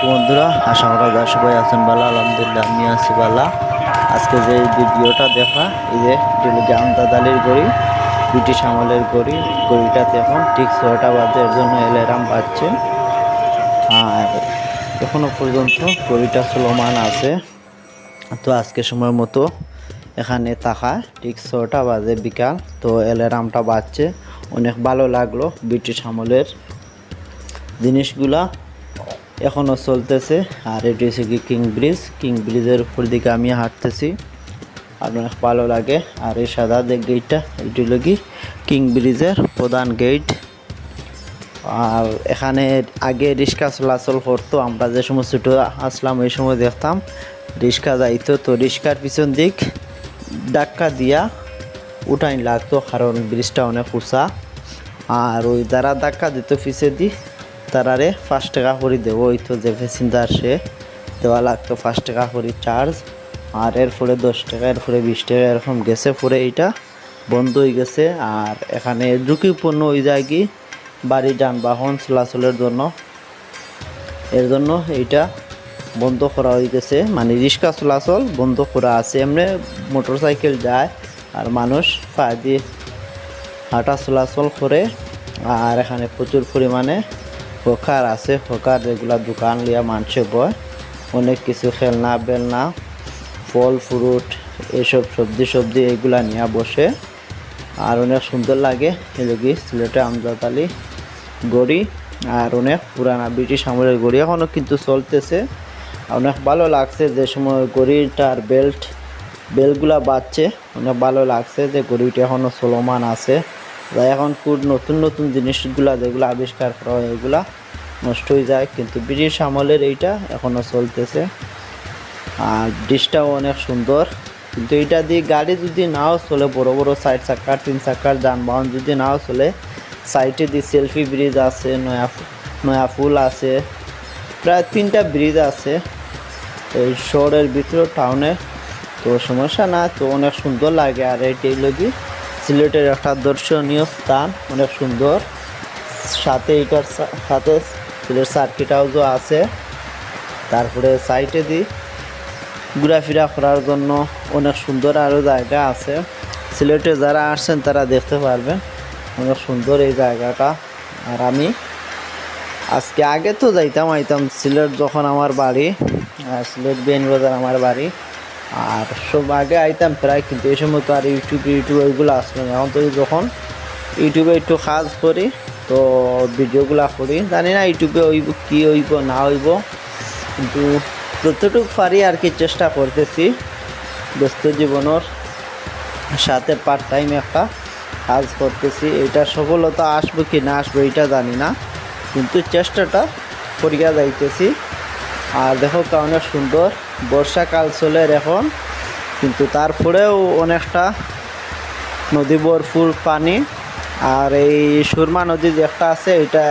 আলাইকুম বন্ধুরা, আশা করা যায় সবাই আছেন ভালো, আলহামদুলিল্লাহ আমি আছি ভালো। আজকে যে ভিডিওটা দেখা, এই যে এটি আমদাদালির গড়ি ব্রিটিশ আমলের গড়ি গড়িটাতে এখন ঠিক ছয়টা বাজে জন্য এলারাম বাজছে। আর এখনও পর্যন্ত গড়িটা চলমান আছে। তো আজকে সময় মতো এখানে থাকা, ঠিক ছটা বাজে বিকাল, তো অ্যালার্মটা বাজছে। অনেক ভালো লাগল ব্রিটিশ আমলের জিনিসগুলা। এখনও চলতেছে, আর এটি হচ্ছে কি কিং ব্রিজ কিং ব্রিজের উপর দিকে আমি হাঁটতেছি। আর অনেক ভালো লাগে, আর এই সাদা যে গেটটা এটি হলো কি কিং ব্রিজের প্রধান গেট আর এখানে আগে রিক্সা চলাচল করতো, আমরা যে সময় ছোটো আসলাম, ওই সময় দেখতাম রিক্সা যাইতো। তো রিক্সার পিছন দিক ডাক্কা দিয়া উঠাই লাগতো, কারণ ব্রিজটা অনেক উঁচা। আর ওই যারা ধাক্কা দিত, পিছে দি তারারে পাঁচ টাকা করে দেবো। ওই তো যে প্যাসেঞ্জার সে দেওয়া লাগতো পাঁচ টাকা করে চার্জ আর এর ফলে দশ টাকা এর ফলে বিশ টাকা, এরকম গেছে। পরে এইটা বন্ধ হয়ে গেছে। আর এখানে ঝুঁকিপূর্ণ ওই যায় কি? বাড়ি, যানবাহন চলাচলের জন্য। এর জন্য এইটা বন্ধ করা হয়ে গেছে। মানে রিক্সা চলাচল বন্ধ করা আছে। এমনি মোটর সাইকেল যায় আর মানুষ পা দিয়ে হাঁটা চলাচল করে। আর এখানে প্রচুর পরিমাণে হকার আছে, হকার যেগুলা দোকান লিয়া মানুষে বয়, অনেক কিছু খেলনা, বেলনা, ফল, ফ্রুট, এসব সবজি সবজি এগুলা নিয়ে বসে। আর অনেক সুন্দর লাগে এলগি সিলেটে আমজাদ আলী গড়ি, আর অনেক পুরানা ব্রিটিশ আমলের গড়ি এখনও কিন্তু চলতেছে। অনেক ভালো লাগছে যে সময় গড়িটার বেল্ট বেলগুলা বাজছে অনেক ভালো লাগছে যে গড়িটা এখনও চলমান আছে। যা এখন নতুন নতুন জিনিসগুলা যেগুলো আবিষ্কার করা হয়, এগুলা নষ্ট হয়ে যায়। কিন্তু ব্রিটিশ আমলের এইটা এখনও চলতেছে। আর ডিশটাও অনেক সুন্দর। কিন্তু এটা দিয়ে গাড়ি যদি নাও চলে, বড় বড় সাইড চাকার, তিন চাকার যানবাহন যদি নাও চলে, সাইডে দিয়ে সেলফি ব্রিজ আছে, নয়া নয়া ফুল আছে, প্রায় তিনটা ব্রিজ আছে এই শহরের ভিতরে টাউনে তো সমস্যা না তো অনেক সুন্দর লাগে। আর এইটাই লগি সিলেটের একটা দর্শনীয় স্থান, অনেক সুন্দর। সাথে এটার সাথে সিলেট সার্কিট হাউসও আছে। তারপরে সাইটে দিই ঘোরাফেরা করার জন্য অনেক সুন্দর আরও জায়গা আছে। সিলেটে যারা আসছেন তারা দেখতে পারবেন অনেক সুন্দর এই জায়গাটা। আর আমি আজকে আগে তো যাইতাম, আইতাম সিলেট যখন আমার বাড়ি আর সিলেট বেন বাজার আমার বাড়ি। আর সব আগে আইতাম প্রায়, কিন্তু এই সময় তো আর ইউটিউব ইউটিউব ওইগুলো আসলো না। এখন তো যখন ইউটিউবে একটু কাজ করি, তো ভিডিওগুলো করি, জানি না ইউটিউবে হইব, কী হইব, না হইব। কিন্তু যতটুকু পারি আর কি চেষ্টা করতেছি, ব্যস্ত জীবনের সাথে পার্ট টাইম একটা কাজ করতেছি। এটা সফলতা আসবে কি না আসবে, এটা জানি না। কিন্তু চেষ্টাটা করিয়া যাইতেছি। আর দেখো কা অনেক সুন্দর বর্ষাকাল চলে এখন, কিন্তু তারপরেও অনেকটা নদী ভরপুর পানি। আর এই সুরমা নদী যে একটা আছে, এটা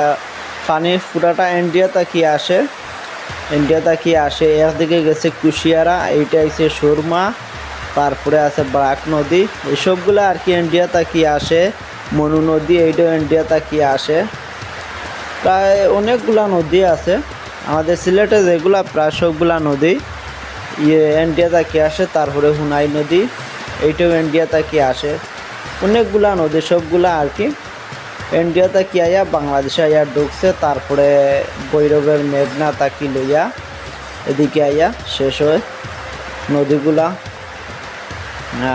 পানি পুরাটা ইন্ডিয়া তাকিয়ে আসে? ইন্ডিয়া তাকিয়ে আসে? একদিকে গেছে কুশিয়ারা, এইটা হচ্ছে সুরমা, তারপরে আছে ব্রাক নদী। এসবগুলো আর কি ইন্ডিয়া তাকিয়ে আসে? মনু নদী, এইটাও ইন্ডিয়া তাকিয়ে আসে? প্রায় অনেকগুলা নদী আছে। আমাদের সিলেটে যেগুলা, প্রায় সবগুলা নদী। ইয়ে ইন্ডিয়া তাকিয়ে আসে, তারপরে হুনাই নদী, এইটাও ইন্ডিয়া তাকিয়ে আসে। অনেকগুলা নদী, সবগুলা আর কি। ইন্ডিয়া তাকি আইয়া বাংলাদেশে আইয়া ঢুকছে, তারপরে ভৈরবের মেঘনা তাকি লইয়া এদিকে আইয়া শেষ হয় নদীগুলা।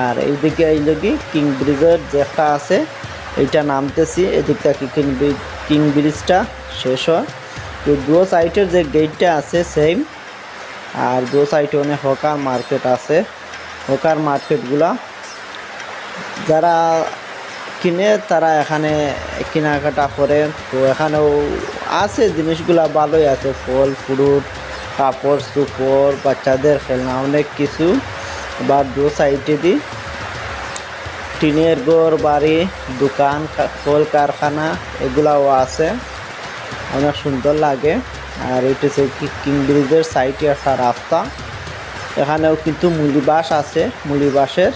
আর এইদিকে এইল কি কিং ব্রিজের যে একটা আছে, এইটা নামতেছি, এদিক থেকে কিং ব্রিজ কিং ব্রিজটা শেষ হয়। তো দু সাইডের যে গেটটা আছে সেম আর দু সাইডে অনেক হকার মার্কেট আছে। হকার মার্কেটগুলা যারা কিনে তারা এখানে কেনাকাটা করে। তো এখানেও আছে, জিনিসগুলা ভালোই আছে। ফল, ফ্রুট, কাপড়, চোপড়, বাচ্চাদের খেলনা, অনেক কিছু। বা দু সাইডে দি টিনের ঘর, বাড়ি, দোকান কল কারখানা, এগুলাও আছে। অনেক সুন্দর লাগে। আর এটা হচ্ছে কিং ব্রিজের সাইডে একটা রাস্তা। এখানেও কিন্তু মুলিবাস আছে, মুলিবাসের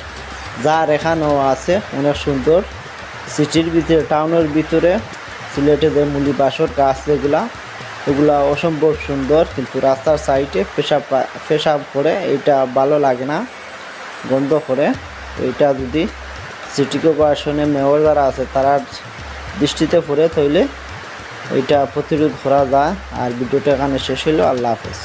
যার এখানেও আছে, অনেক সুন্দর সিটির ভিতরে টাউনের ভিতরে সিলেটে যে মুলিবাসর গাছ যেগুলা, ওগুলা অসম্ভব সুন্দর, কিন্তু রাস্তার সাইডে পেশাব পেশাব করে এটা ভালো লাগে না, গন্ধ করে। এটা যদি সিটি কর্পোরেশনে মেয়র যারা আছে, তারা দৃষ্টিতে পড়ে তৈলে ওইটা প্রতিরোধ করা যায়। আর ভিডিওটা এখানে শেষ হলো আল্লাহ হাফেজ।